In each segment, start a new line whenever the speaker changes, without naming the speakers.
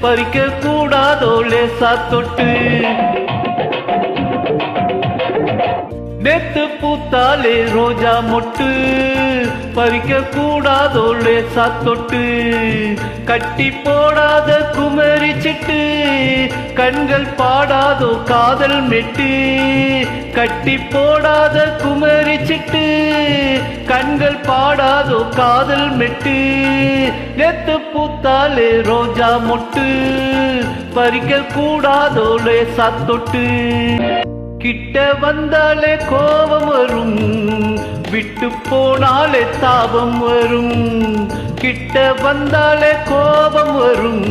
பறிக்க கூடாதோ லேசா தொட்டு. நேத்து பூத்தாலே ரோஜா மொட்டு. பறிக்க கூடாதோ லேசா தொட்டு. கட்டி போடாத குமரி சிட்டு. கண்கள் பாடாதோ காதல் மெட்டு. கட்டி போடாத குமரி சிட்டு. கண்கள் பாடாதோ காதல் மெட்டு. நேத்து பூத்தாலே ரோஜா மொட்டு. பறிக்க கூடாதோ லேசா தொட்டு. கிட்ட வந்தாலே கோபம் வரும். விட்டு போனாலே தாபம் வரும். கிட்ட வந்தாலே கோபம் வரும்.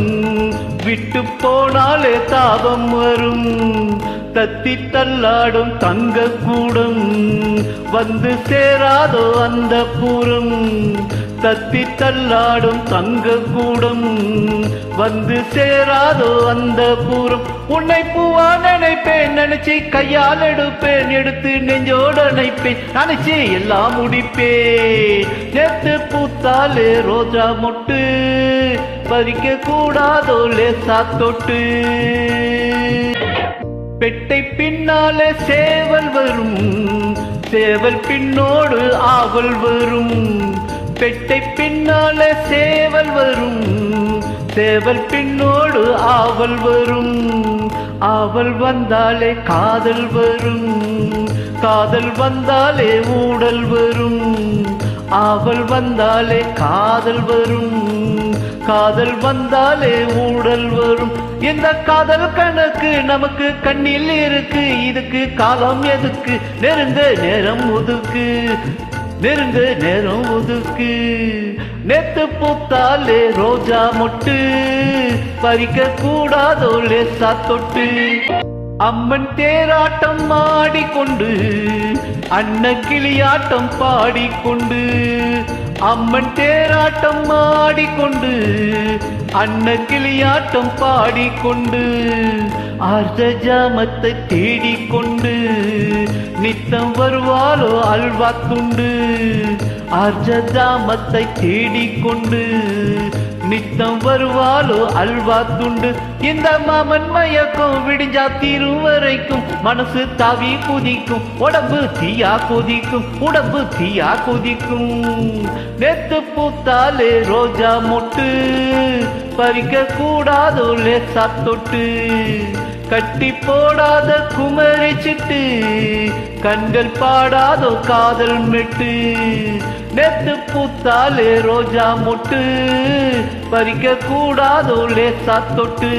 விட்டு போனாலே தாபம் வரும். தத்தி தள்ளாடும் தங்க கூடம். வந்து சேராதோ அந்த பூரம்? தத்தி தள்ளாடும் தங்க கூடம். வந்து சேராதோ அந்த பூரம்? உன்னை பூவா நினைப்பேன் நினைச்சு கையால் எடுப்பேன் எடுத்து நெஞ்சோடு அணைப்பேன். நினைச்சு எல்லாம் முடிப்பேன். நேத்து பூத்தாலே ரோஜா மொட்டு. பறிக்க கூடாதோ லேசா தொட்டு. பெட்டை பின்னாலே சேவல் வரும். சேவல் பின்னோடு ஆவல் வரும். பெட்டை பின்னால சேவல் வரும். சேவல் பின்னோடு ஆவல் வரும். ஆவல் வந்தாலே காதல் வரும். காதல் வந்தாலே ஊடல் வரும். ஆவல் வந்தாலே காதல் வரும். காதல் வந்தாலே ஊடல் வரும். இந்த காதல் கணக்கு நமக்கு கண்ணில் இருக்கு. இதுக்கு காலம் எதுக்கு? நெருங்க நேரம் ஒதுக்கு. நெருங்க நேரம் ஒதுக்கு. நேத்து பூத்தாலே ரோஜா மொட்டு. பறிக்க கூடாதோ லேசா தொட்டு. அம்மன் தேராட்டம் ஆடிக்கொண்டு அன்ன கிளியாட்டம் பாடிக்கொண்டு. அம்மன் தேராட்டம் ஆடிக்கொண்டு அன்ன கிளியாட்டம் பாடிக்கொண்டு ஆர்த்த ஜாமத்தை தேடிக்கொண்டு நித்தம் வருவாளோ அல்வா துண்டு ஆர்த்த ஜாமத்தை தேடிக்கொண்டு. நித்தம் வருவாளோ அல்வா துண்டு. இந்த மாமன் மயக்கம் விடிஞ்சா தீரும் வரைக்கும் மனசு தாவி குதிக்கும். உடம்பு தீயா கொதிக்கும். உடம்பு தீயா கொதிக்கும். நெத்து பூத்தாலே ரோஜா மொட்டு. பறிக்க கூடாதோ லேசா தொட்டு. கட்டி போடாத குமரி சிட்டு கண்கள் பாடாதோ காதல் மெட்டு. நெத்து பூத்தாலே ரோஜா மொட்டு பறிக்க கூடாதோ லேசா தொட்டு.